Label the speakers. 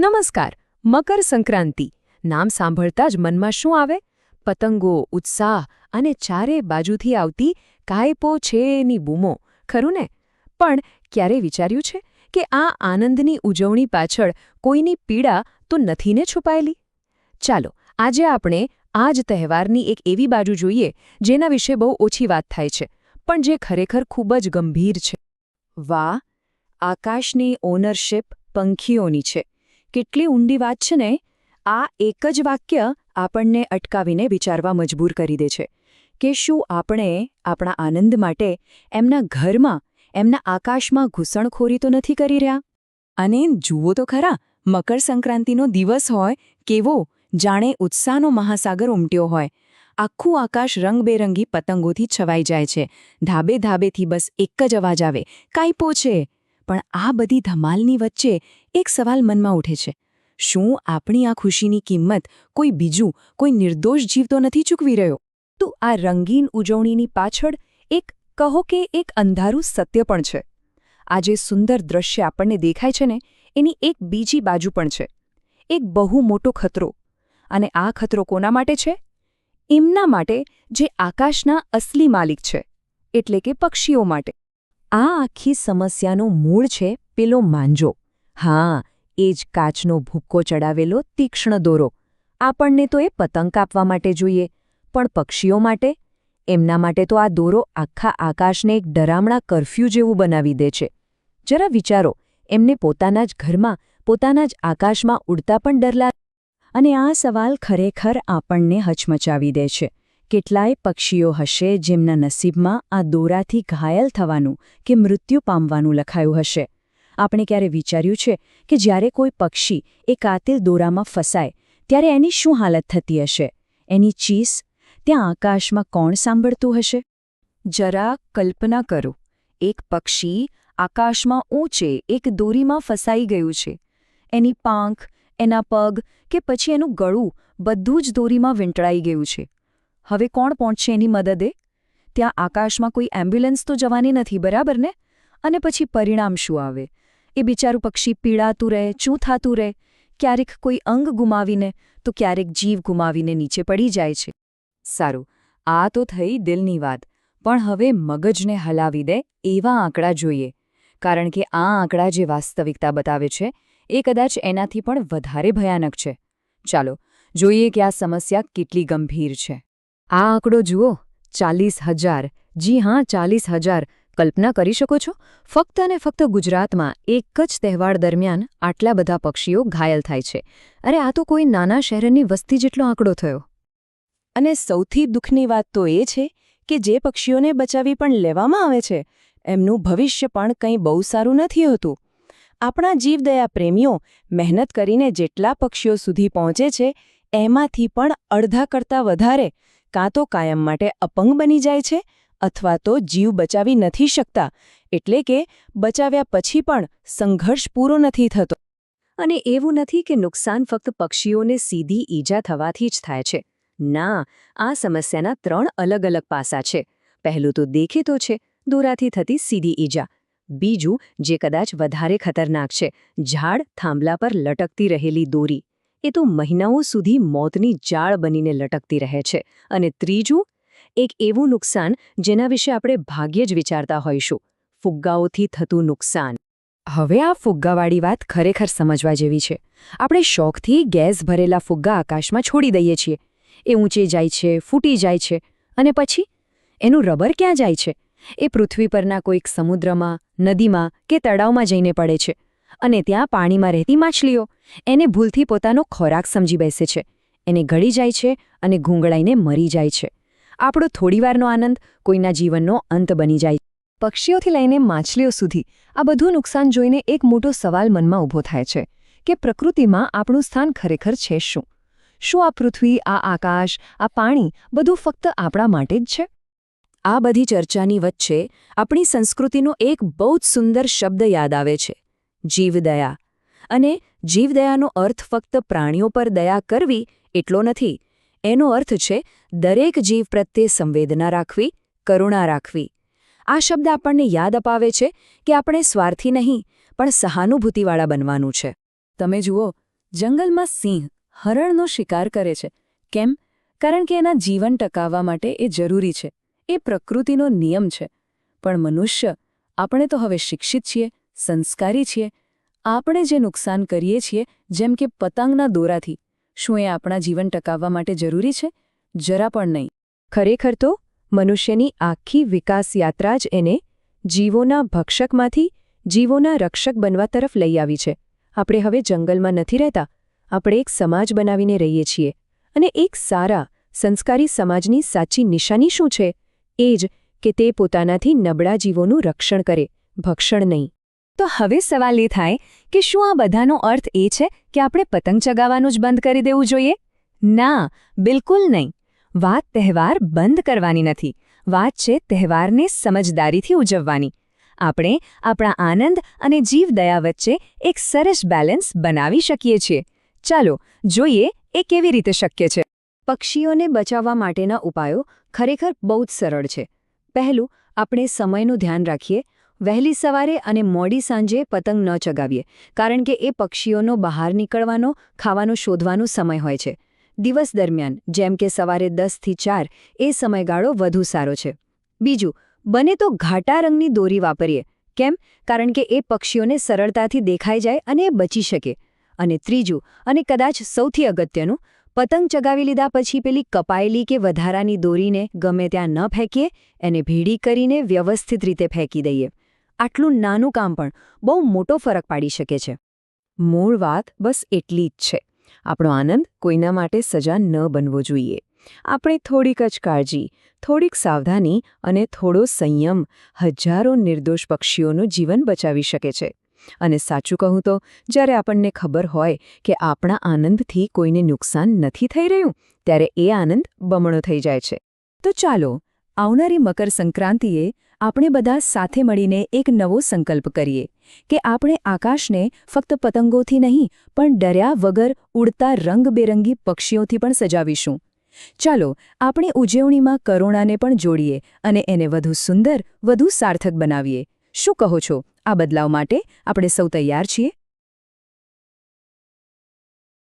Speaker 1: નમસ્કાર, મકર સંક્રાંતિ. નામ સાંભળતા જ મનમાં શું આવે? પતંગો, ઉત્સાહ અને ચારે બાજુથી આવતી કાયપો છેની બૂમો, ખરું ને? પણ ક્યારે વિચાર્યું છે કે આ આનંદની ઉજવણી પાછળ કોઈની પીડા તો નથી ને છુપાયેલી? ચાલો, આજે આપણે આ જ તહેવારની એક એવી બાજુ જોઈએ જેના વિશે બહુ ઓછી વાત થાય છે, પણ જે ખરેખર ખૂબ જ ગંભીર છે. વાહ! આકાશની ઓનરશિપ પંખીઓની છે. કેટલી ઊંડી વાત છે ને, આ એક જ વાક્ય આપણને અટકાવીને વિચારવા મજબૂર કરી દે છે કે શું આપણે આપણા આનંદ માટે એમના ઘરમાં, એમના આકાશમાં ઘૂસણખોરી તો નથી કરી રહ્યા? અને જુઓ તો ખરા, મકર સંક્રાંતિનો દિવસ હોય કેવો, જાણે ઉત્સાહનો મહાસાગર ઉમટ્યો હોય. આખું આકાશ રંગબેરંગી પતંગોથી છવાઈ જાય છે. ધાબે ધાબેથી બસ એક જ અવાજ આવે, કાંઈ છે પણ આ બધી ધમાલની વચ્ચે એક સવાલ મનમાં ઉઠે છે. શું આપણી આ ખુશીની કિંમત કોઈ બીજું, કોઈ નિર્દોષ જીવ તો નથી ચૂકવી રહ્યો? તો આ રંગીન ઉજવણીની પાછળ એક, કહો કે એક અંધારું સત્ય પણ છે. આ જે સુંદર દ્રશ્ય આપણને દેખાય છે ને, એની એક બીજી બાજુ પણ છે. એક બહુ મોટો ખતરો. અને આ ખતરો કોના માટે છે? એમના માટે જે આકાશના અસલી માલિક છે. એટલે કે પક્ષીઓ માટે. આ આખી સમસ્યાનું મૂળ છે પેલો માંજો. હા, એ જ કાચનો ભૂક્કો ચડાવેલો તીક્ષ્ણ દોરો. આપણને તો એ પતંગ કાપવા માટે જોઈએ. પણ પક્ષીઓ માટે? એમના માટે તો આ દોરો આખા આકાશને એક ડરામણા કરફ્યુ જેવું બનાવી દે છે. જરા વિચારો, એમને પોતાના જ ઘરમાં, પોતાના જ આકાશમાં ઉડતા પણ ડર અને આ સવાલ ખરેખર આપણને હચમચાવી દે છે. કેટલાય પક્ષીઓ હશે જેમના નસીબમાં આ દોરાથી ઘાયલ થવાનું કે મૃત્યુ પામવાનું લખાયું હશે. આપણે ક્યારે વિચાર્યું છે કે જ્યારે કોઈ પક્ષી એ કાતિલ દોરામાં ફસાય, ત્યારે એની શું હાલત થતી હશે? એની ચીસ ત્યાં આકાશમાં કોણ સાંભળતું હશે? જરા કલ્પના કરો, એક પક્ષી આકાશમાં ઊંચે એક દોરીમાં ફસાઈ ગયું છે. એની પાંખ, એના પગ કે પછી એનું ગળું બધું જ દોરીમાં વીંટળાઈ ગયું છે. હવે કોણ પહોંચશે એની મદદે? ત્યાં આકાશમાં કોઈ એમ્બ્યુલન્સ તો જવાની નથી, બરાબર ને? અને પછી પરિણામ શું આવે? એ બિચારું પક્ષી પીડાતું રહે ચૂં થાતું રહે. ક્યારેક કોઈ અંગ ગુમાવીને, તો ક્યારેક જીવ ગુમાવીને નીચે પડી જાય છે. સારું, આ તો થઈ દિલની વાત. પણ હવે મગજને હલાવી દે, એવા આંકડા જોઈએ. કારણ કે આ આંકડા જે વાસ્તવિકતા બતાવે છે, એ કદાચ એનાથી પણ વધારે ભયાનક છે. ચાલો, જોઈએ કે આ સમસ્યા કેટલી ગંભીર છે. આ આંકડો જુઓ, ચાલીસ હજાર. જી હા, ચાલીસ હજાર. કલ્પના કરી શકો છો? ફક્ત અને ફક્ત ગુજરાતમાં એક જ તહેવાર દરમિયાન આટલા બધા પક્ષીઓ ઘાયલ થાય છે. અરે, આ તો કોઈ નાના શહેરની વસ્તી જેટલો આંકડો થયો. અને સૌથી દુઃખની વાત તો એ છે કે જે પક્ષીઓને બચાવી પણ લેવામાં આવે છે, એમનું ભવિષ્ય પણ કંઈ બહુ સારું નથી હોતું. આપણા જીવદયા પ્રેમીઓ મહેનત કરીને જેટલા પક્ષીઓ સુધી પહોંચે છે, એમાંથી પણ અડધા કરતાં વધારે કાં તો કાયમ માટે અપંગ બની જાય છે અથવા તો જીવ બચાવી નથી શકતા, એટલે કે બચાવ્યા પછી પણ સંઘર્ષ પૂરો નથી થતો. અને એવું નથી કે નુકસાન ફક્ત પક્ષીઓને સીધી ઈજા થવાથી જ થાય છે. ના, આ સમસ્યાના ત્રણ અલગ અલગ પાસા છે. પહેલું તો દેખીતો છે, દોરાથી થતી સીધી ઈજા. બીજું, જે કદાચ વધારે ખતરનાક છે, ઝાડ થાંભલા પર લટકતી રહેલી દોરી. એ તો મહિનાઓ સુધી મોતની જાળ બનીને લટકતી રહે છે. અને ત્રીજું, એક એવું નુકસાન જેના વિશે આપણે ભાગ્યે જ વિચારતા હોઈશું. ફુગ્ગાઓથી થતું નુકસાન. હવે આ ફુગ્ગાવાળી વાત ખરેખર સમજવા જેવી છે. આપણે શોખથી ગેસ ભરેલા ફુગ્ગા આકાશમાં છોડી દઈએ છીએ. એ ઊંચે જાય છે, ફૂટી જાય છે. અને પછી? એનું રબર ક્યાં જાય છે? એ પૃથ્વી પરના કોઈક સમુદ્રમાં, નદીમાં કે તળાવમાં જઈને પડે છે. અને ત્યાં પાણીમાં રહેતી માછલીઓ. એને ભૂલથી પોતાનો ખોરાક સમજી બેસે છે. એને ગળી જાય છે અને ઘૂંગળાઈને મરી જાય છે. આપણો થોડીવારનો આનંદ કોઈના જીવનનો અંત બની જાય પક્ષીઓથી લઈને માછલીઓ સુધી આ બધું નુકસાન જોઈને એક મોટો સવાલ મનમાં ઊભો થાય છે કે પ્રકૃતિમાં આપણું સ્થાન ખરેખર છે શું? શું આ પૃથ્વી, આ આકાશ, આ પાણી બધું ફક્ત આપણા માટે જ છે? આ બધી ચર્ચાની વચ્ચે આપણી સંસ્કૃતિનો એક બહુ જ સુંદર શબ્દ યાદ આવે છે. જીવદયા. અને જીવદયાનો અર્થ ફક્ત પ્રાણીઓ પર દયા કરવી એટલો નથી. એનો અર્થ છે, દરેક જીવ પ્રત્યે સંવેદના રાખવી, કરુણા રાખવી. આ શબ્દ આપણને યાદ અપાવે છે કે આપણે સ્વાર્થી નહીં, પણ સહાનુભૂતિવાળા બનવાનું છે. તમે જુઓ,
Speaker 2: જંગલમાં સિંહ હરણનો શિકાર કરે છે. કેમ? કારણ કે એના જીવન ટકાવવા માટે એ જરૂરી છે. એ પ્રકૃતિનો નિયમ છે. પણ મનુષ્ય, આપણે તો હવે શિક્ષિત છીએ. સંસ્કારી છીએ. આપણે જે નુકસાન કરીએ છીએ, જેમ કે પતંગના દોરાથી, શું એ આપણા જીવન ટકાવવા માટે જરૂરી છે? જરા પણ નહીં.
Speaker 1: ખરેખર તો, મનુષ્યની આખી વિકાસ યાત્રા જ એને જીવોના ભક્ષકમાંથી જીવોના રક્ષક બનવા તરફ લઈ આવી છે. આપણે હવે જંગલમાં નથી રહેતા. આપણે એક સમાજ બનાવીને રહીએ છીએ. અને એક સારા, સંસ્કારી સમાજની સાચી નિશાની શું છે? એ જ કે તે પોતાનાથી નબળા જીવોનું રક્ષણ કરે, ભક્ષણ નહીં.
Speaker 2: તો હવે સવાલ એ થાય કે શું આ બધાનો અર્થ એ છે કે આપણે પતંગ ચગાવવાનું જ બંધ કરી દેવું જોઈએ? ના, બિલકુલ નહીં. વાત તહેવાર બંધ કરવાની નથી. વાત છે તહેવારને સમજદારીથી ઉજવવાની. આપણે આપણા આનંદ અને જીવદયા વચ્ચે એક સરસ બેલેન્સ બનાવી શકીએ છીએ. ચાલો, જોઈએ એ કેવી રીતે શક્ય છે.
Speaker 1: પક્ષીઓને બચાવવા માટેના ઉપાયો ખરેખર બહુ જ સરળ છે. પહેલું, આપણે સમયનું ધ્યાન રાખીએ વહેલી સવારે અને મોડી સાંજે પતંગ ન ચગાવીએ, કારણ કે એ પક્ષીઓનો બહાર નીકળવાનો, ખાવાનું, શોધવાનો સમય હોય છે. દિવસ દરમિયાન, જેમ કે સવારે દસથી ચાર, એ સમયગાળો વધુ સારો છે. બીજું, બને તો ઘાટા રંગની દોરી વાપરીએ. કેમ? કારણ કે એ પક્ષીઓને સરળતાથી દેખાઈ જાય અને એ બચી શકે. અને ત્રીજું, અને કદાચ સૌથી અગત્યનું, પતંગ ચગાવી લીધા પછી પેલી કપાયેલી કે વધારાની દોરીને ગમે ત્યાં ન ફેંકીએ, એને ભીડી કરીને વ્યવસ્થિત રીતે ફેંકી દઈએ. આટલું નાનું કામ પણ બહુ મોટો ફરક પાડી શકે છે. મૂળ વાત બસ એટલી જ છે. આપણો આનંદ કોઈના માટે સજા ન બનવો જોઈએ. આપણે થોડીક જ કાળજી, થોડીક સાવધાની અને થોડો સંયમ હજારો નિર્દોષ પક્ષીઓનું જીવન બચાવી શકે છે. અને સાચું કહું તો, જ્યારે આપણને ખબર હોય કે આપણા આનંદથી કોઈને નુકસાન નથી થઈ રહ્યું, ત્યારે એ આનંદ બમણો થઈ જાય છે. તો ચાલો, આવનારી મકર સંક્રાંતિએ આપણે બધા સાથે મળીને એક નવો સંકલ્પ કરીએ કે આપણે આકાશને ફક્ત પતંગોથી નહીં, પણ ડર્યા વગર ઉડતા રંગબેરંગી પક્ષીઓથી પણ સજાવીશું. ચાલો, આપણે ઉજવણીમાં કરુણાને પણ જોડીએ અને એને વધુ સુંદર, વધુ સાર્થક બનાવીએ. શું કહો છો? આ બદલાવ માટે આપણે સૌ તૈયાર છીએ?